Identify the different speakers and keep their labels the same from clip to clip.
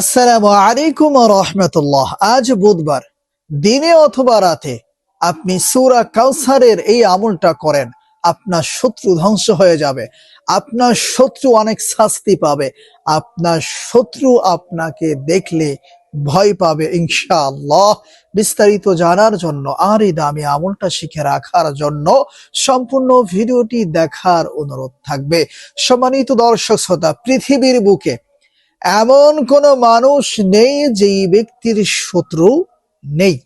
Speaker 1: আসসালামু আলাইকুম রহমতুল্লাহ। আজ বুধবার, দিনে অথবা রাতে আপনি সুরা কাউসারের এই আমলটা করেন, আপনার শত্রু ধ্বংস হয়ে যাবে, আপনার শত্রু অনেক শাস্তি পাবে, আপনার শত্রু আপনাকে দেখলে ভয় পাবে ইনশাআল্লাহ। বিস্তারিত জানার জন্য আর এই দামি আমলটা শিখে রাখার জন্য সম্পূর্ণ ভিডিওটি দেখার অনুরোধ থাকবে। সম্মানিত দর্শক শ্রোতা, পৃথিবীর বুকে এমন কোনো মানুষ নেই যেই ব্যক্তির শত্রু নেই।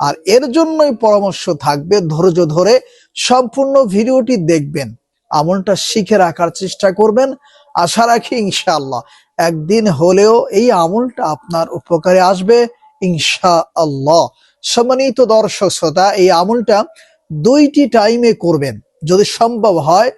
Speaker 1: আর এর জন্যই পরামর্শ থাকবে, ধৈর্য ধরে সম্পূর্ণ ভিডিওটি দেখবেন, আমলটা শিখে রাখার চেষ্টা করবেন। আশা রাখি ইনশাআল্লাহ, একদিন হলেও এই আমলটা আপনার উপকারে আসবে ইনশা আল্লাহ সম্মানিত দর্শক শ্রোতা, এই আমলটা দুইটি টাইমে করবেন। যদি সম্ভব হয়,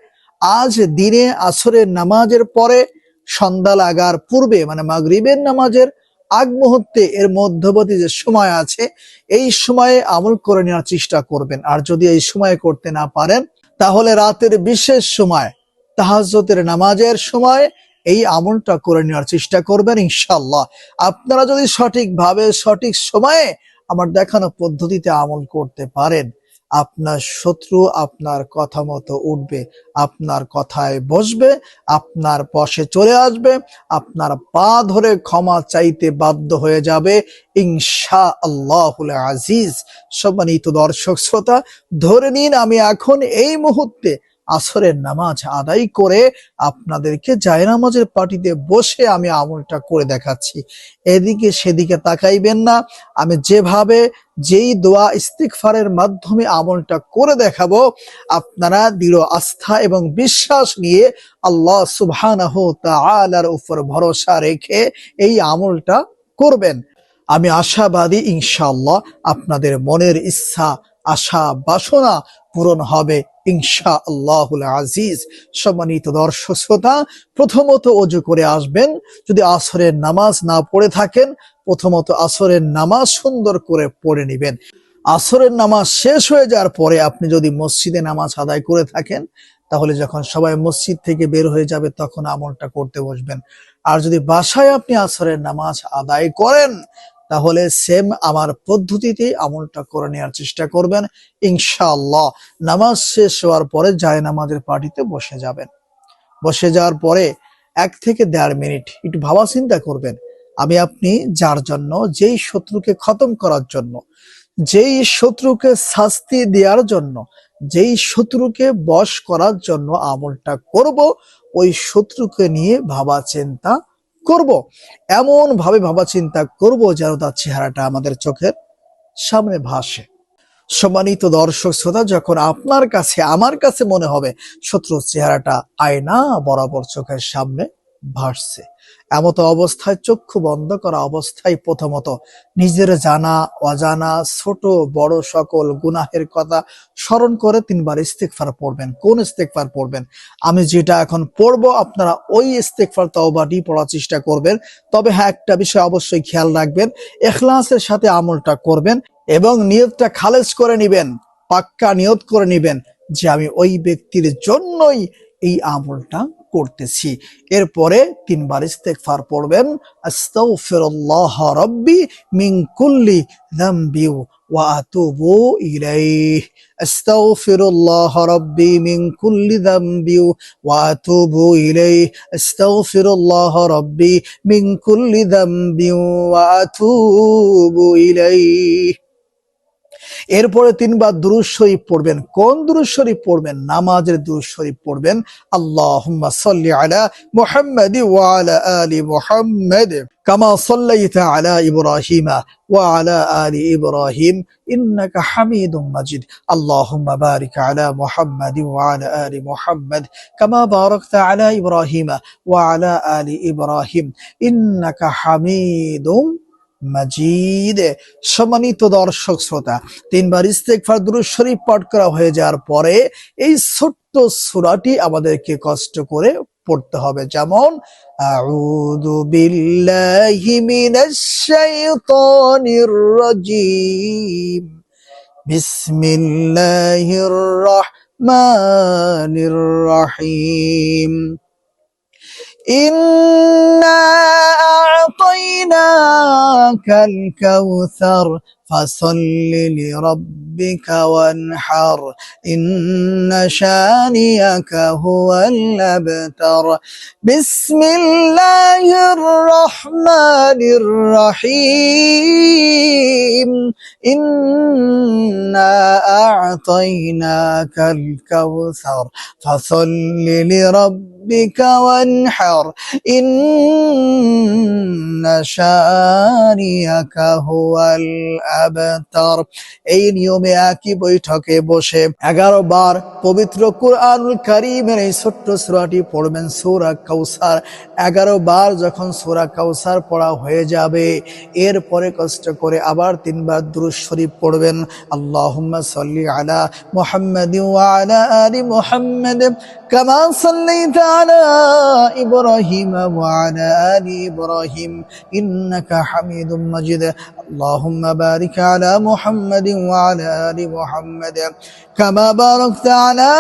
Speaker 1: আজ দিনে আসরের নামাজের পরে সন্ধ্যা লাগার পূর্বে মানে মাগরিবের নামাজের আগ মুহূর্তে এর মধ্যবর্তী যে সময় আছে, এই সময়ে আমল করে নেওয়ার চেষ্টা করবেন। আর যদি এই সময়ে করতে না পারেন, তাহলে রাতের বিশেষ সময় তাহাজতের নামাজের সময় এই আমলটা করে নেওয়ার চেষ্টা করবেন ইনশাল্লাহ আপনারা যদি সঠিকভাবে সঠিক সময়ে আমার দেখানো পদ্ধতিতে আমল করতে পারেন আপনার শত্রু আপনার কথা মতো উঠবে, আপনার কথায় বসবে, আপনার পশে চলে আসবে, আপনার পা ধরে ক্ষমা চাইতে বাধ্য হয়ে যাবে। ইনশা আল্লাহুল আজিজ। সম্মানিত দর্শক শ্রোতা, ধরে নিন আমি এখন এই মুহূর্তে আসরের নামাজ আদায় করে আপনাদেরকে জায়নামাজের পার্টিতে বসে আমি আমলটা করে দেখাচ্ছি। এদিকে সেদিকে তাকাইবেন না, আমি যেভাবে যেই দোয়া ইস্তিকফারের মাধ্যমে আমলটা করে দেখাবো, আপনারা দৃঢ় আস্থা এবং বিশ্বাস নিয়ে আল্লাহ সুবহানাহ উপর ভরসা রেখে এই আমলটা করবেন। আমি আশাবাদী ইনশাল্লাহ আপনাদের মনের ইচ্ছা, আশা, বাসনা পূরণ হবে ইনশা আল্লাহুল আজিজ। সম্মানিত দর্শক শ্রোতা, প্রথমত অজু করে আসবেন। যদি আসরের নামাজ না পড়ে থাকেন, প্রথমত আসরের নামাজ সুন্দর করে পড়ে নেবেন। আসরের নামাজ শেষ হয়ে যাওয়ার পরে আপনি যদি মসজিদে নামাজ আদায় করে থাকেন, তাহলে যখন সবাই মসজিদ থেকে বের হয়ে যাবে, তখন আমলটা করতে বসবেন। আর যদি বাসায় আপনি আসরের নামাজ আদায় করেন তাহলে সেম আমার পদ্ধতিতে আমলটা করে নেওয়ার চেষ্টা করবেন। ইনশাআল্লাহ নামাজ শেষ হওয়ার পরে যায় নামাজের পার্টিতে বসে যাবেন। বসে যাওয়ার পরে এক থেকে দেড় মিনিট একটু ভাবা চিন্তা করবেন, আমি আপনি যার জন্য, যেই শত্রুকে খতম করার জন্য, যেই শত্রুকে শাস্তি দেওয়ার জন্য, যেই শত্রুকে বশ করার জন্য আমলটা করব, ওই শত্রুকে নিয়ে ভাবা চিন্তা করব এমন ভাবে ভাবা চিন্তা করব যেন তার চেহারাটা আমাদের চোখের সামনে ভাসে। সম্মানিত দর্শক শ্রোতা, যখন আপনার কাছে, আমার কাছে মনে হবে, শত্রুর চেহারাটা আয়না বরাবর চোখের সামনে ভাসছে। এমত অবস্থায় চক্ষু বন্ধ করা অবস্থায় প্রথমত নিজের জানা, অজানা, ছোট, বড় সকল গুনাহের কথা স্মরণ করে তিনবার ইস্তেকফার পড়বেন। কোন ইস্তেকফার পড়বেন? আমি যেটা এখন পড়ব, আপনারা ওই ইস্তেকফার তওবাটি পড়ার চেষ্টা করবেন। তবে হ্যাঁ একটা বিষয় অবশ্যই খেয়াল রাখবেন, এখলাসের সাথে আমলটা করবেন এবং নিয়তটা খালেজ করে নিবেন, পাক্কা নিয়ত করে নিবেন যে আমি ওই ব্যক্তির জন্যই এই আমলটা করতেছি। এরপরে তিনবার ইস্তেগফার পড়বেন, আস্তাগফিরুল্লাহ রাব্বি মিন কুল্লি যামবি ওয়া আতুবু ইলাইহি। আস্তাগফিরুল্লাহ রাব্বি মিন কুল্লি যামবি ওয়া আতুবু ইলাইহি। আস্তাগফিরুল্লাহ রাব্বি মিন কুল্লি যামবি ওয়া আতুবু ইলাইহি। এরপরে তিনবার দুরুদ শরীফ পড়বেন। কোন দুরুদ শরীফ পড়বেন? নামাজের দুরুদ শরীফ পড়বেন। আল্লাহুম্মা সাল্লি আলা মুহাম্মাদ ওয়া আলা আলি মুহাম্মাদ কামা সাল্লাইতা আলা ইব্রাহিমা ওয়া আলা আলি ইব্রাহিম ইন্নাকা হামিদুম মাজিদ। আল্লাহুম্মা বারিক আলা মুহাম্মাদ ওয়া আলা আলি মুহাম্মাদ কামা বারাকতা আলা ইব্রাহিমা ওয়া আলা আলি ইব্রাহিম ইন্নাকা হামিদুম মাজিদ সম্মানিত দর্শক শ্রোতা, তিনবার ইস্তেগফার দুরূদ শরীফ পাঠ করা হয়ে যাওয়ার পরে এই ছোট্ট সূরাটি আমাদেরকে কষ্ট করে পড়তে হবে। যেমন, আউযু বিল্লাহি মিনাশ শাইতানির রাজিম, বিসমিল্লাহির রাহমানির রাহিম। إنا أعطيناك الكوثر فصل لربك وانحر. إن شانيك هو الأبتر. بسم الله الرحمن الرحيم. إنا أعطيناك الكوثر. فصل لربك وانحر. إن شانيك هو الأبتر. এই নিয়মে একই বৈঠকে বসে এগারো বার পবিত্র কুরআনুল এই ছোট্ট পড়বেন এগারো বার যখন সূরা কাউসার পড়া হয়ে যাবে, এরপরে কষ্ট করে আবার তিনবার দুরূদ শরীফ পড়বেন। আল্লাহুম্মা সাল্লি আলা মুহাম্মাদিন ওয়া আলা আলি মুহাম্মাদ। কামা সাল্লাইতা আলা ইব্রাহিম ওয়া আলা আলি ইব্রাহিম ইন্নাকা হামিদুম মাজিদ اللهم بارك على محمد وعلى آل محمد كما باركت على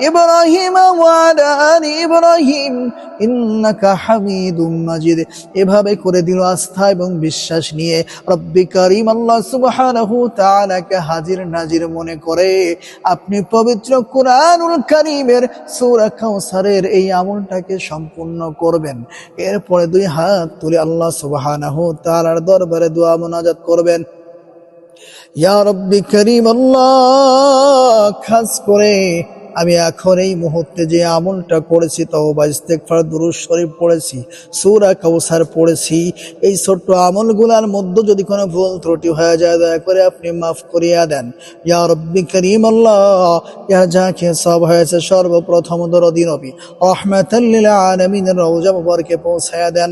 Speaker 1: إبراهيم وعلى آل إبراهيم إنك حميد مجيد এভাবে করে দিল আস্থা এবং বিশ্বাস নিয়ে রব্বি করিম আল্লাহ সুবহানাহু তাআলাকে হাজির নাজির মনে করে আপনি পবিত্র কুরআনুল কারীমের সূরা এই আমলটাকে সম্পূর্ণ করবেন। এরপরে দুই হাত তুলে আল্লাহ সুবহানাহু তার দরবারে দোয়া মোনাজাত করবেন। ইয়া রব্বি করিম আল্লাহ, খাস করে আমি এখন এই মুহূর্তে যে আমলটা করেছি তওবা, ইস্তেগফার, দুরূদ শরীফ পড়েছি, সূরা কাউসার পড়েছি, এই ছোট্ট আমলগুলোর মধ্যে যদি কোনো ভুল ত্রুটি হয়ে যায়, দয়া করে আপনি মাফ করিয়া দেন। ইয়া রব্বি করিম আল্লাহ, ইয়া যাকে সব হয়েছে সর্বপ্রথম দরদি নবী, রহমাতাল লিল আলামিনের রওজা মুবারকে পৌঁছায়া দেন।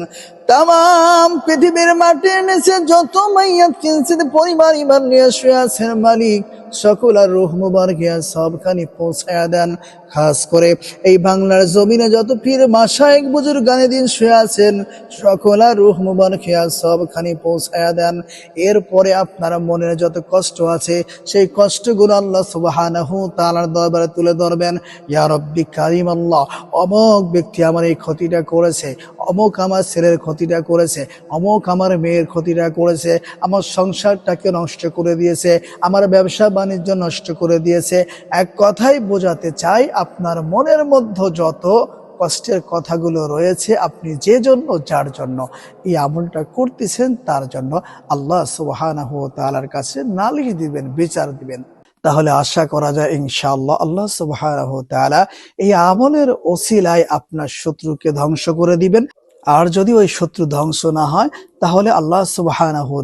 Speaker 1: তাম পৃথিবীর মাটির নিচে যত মাইয়াত কিনছেন পরিবার ইমান নিয়ে শুয়ে আছেন মালিক সকল আর রুহ মুবারকে সবখানি পৌঁছায়া দেন। খাস করে এই বাংলার জমিনে যত পীর মাসায়েক বুজুর গানে দিন শুয়ে আছেন, সকল আর রুহ মুবারকে সবখানি পৌঁছায়া দেন। এরপরে আপনার মনের যত কষ্ট আছে, সেই কষ্টগুলো আল্লাহ সুবহানাহু তাআলার দরবারে তুলে ধরবেন। ইয়া রব্বি কারিম আল্লাহ অমক ব্যক্তি আমার এই ক্ষতিটা করেছে অমুক আমার ছেলের ক্ষতিটা করেছে, অমুক আমার মেয়ের ক্ষতিটা করেছে, আমার সংসারটাকে নষ্ট করে দিয়েছে, আমার ব্যবসা বাণিজ্য নষ্ট করে দিয়েছে। এক কথাই বোঝাতে চাই, আপনার মনের মধ্যে যত কষ্টের কথাগুলো রয়েছে, আপনি যে জন্য, যার জন্য এই আমলটা করতেছেন, তার জন্য আল্লাহ তাআলার কাছে নালিশ দিবেন, বিচার দিবেন। তাহলে আশা করা যায় ইনশাআল্লাহ আল্লাহ তাআলা এই আমলের ওসিলায় আপনার শত্রুকে ধ্বংস করে দিবেন। আর যদি ওই শত্রু ধ্বংস না হয়, তাহলে আল্লাহ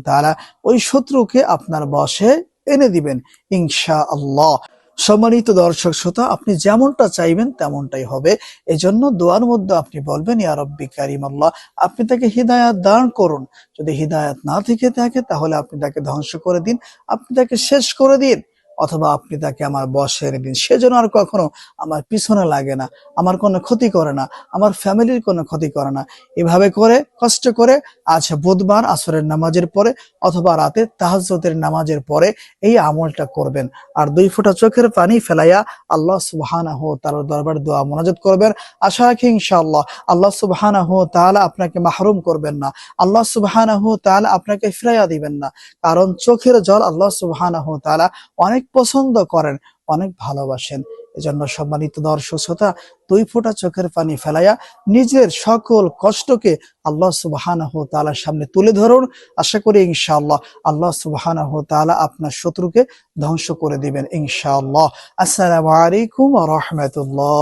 Speaker 1: তাআলা ওই শত্রুকে আপনার বশে এনে দিবেন ইনশাআল্লাহ। সম্মানিত দর্শক শ্রোতা, আপনি যেমনটা চাইবেন তেমনটাই হবে। এজন্য দোয়ার মধ্যে আপনি বলবেন, ইয়া রব্বি কারিম আল্লাহ, আপনি তাকে হৃদায়াত দান করুন। যদি হৃদায়াত না থেকে থাকে, তাহলে আপনি তাকে ধ্বংস করে দিন। আপনি তাকে শেষ করে দিন। অথবা আপনি তাকে আমার বসে এনে দিন। সেজন্য আর কখনো আমার পিছনে লাগে না, আমার কোনো ক্ষতি করে না, আমার ফ্যামিলির কোনো ক্ষতি করে না। এভাবে করে, কষ্ট করে আজ বুধবার আসরের নামাজের পরে অথবা রাতে তাহাজ্জুদের নামাজের পরে এই আমলটা করবেন। আর দুই ফোঁটা চোখের পানি ফেলাইয়া আল্লাহ সুবহানাহু তাআলার দরবার দোয়া মোনাজাত করবেন। আশা রাখি ইনশাআল্লাহ আল্লাহ সুবহানাহু তাআলা আপনাকে মাহরুম করবেন না। আল্লাহ সুবহানাহু তাআলা আপনাকে ফিরাইয়া দিবেন না। কারণ চোখের জল আল্লাহ সুবহানাহু তাআলা অনেক পছন্দ করেন, অনেক ভালোবাসেন। এজন্য সম্মানিত দর্শক শ্রোতা, দুই ফোঁটা চোখের পানি ফেলাইয়া নিজের সকল কষ্টকে আল্লাহ সুবহানাহু ওয়া তাআলার সামনে তুলে ধরুন। আশা করি ইনশাআল্লাহ আল্লাহ সুবহানাহু তাআলা আপনার শত্রুকে ধ্বংস করে দিবেন ইনশাআল্লাহ। আসসালামু আলাইকুম রাহমাতুল্লাহ।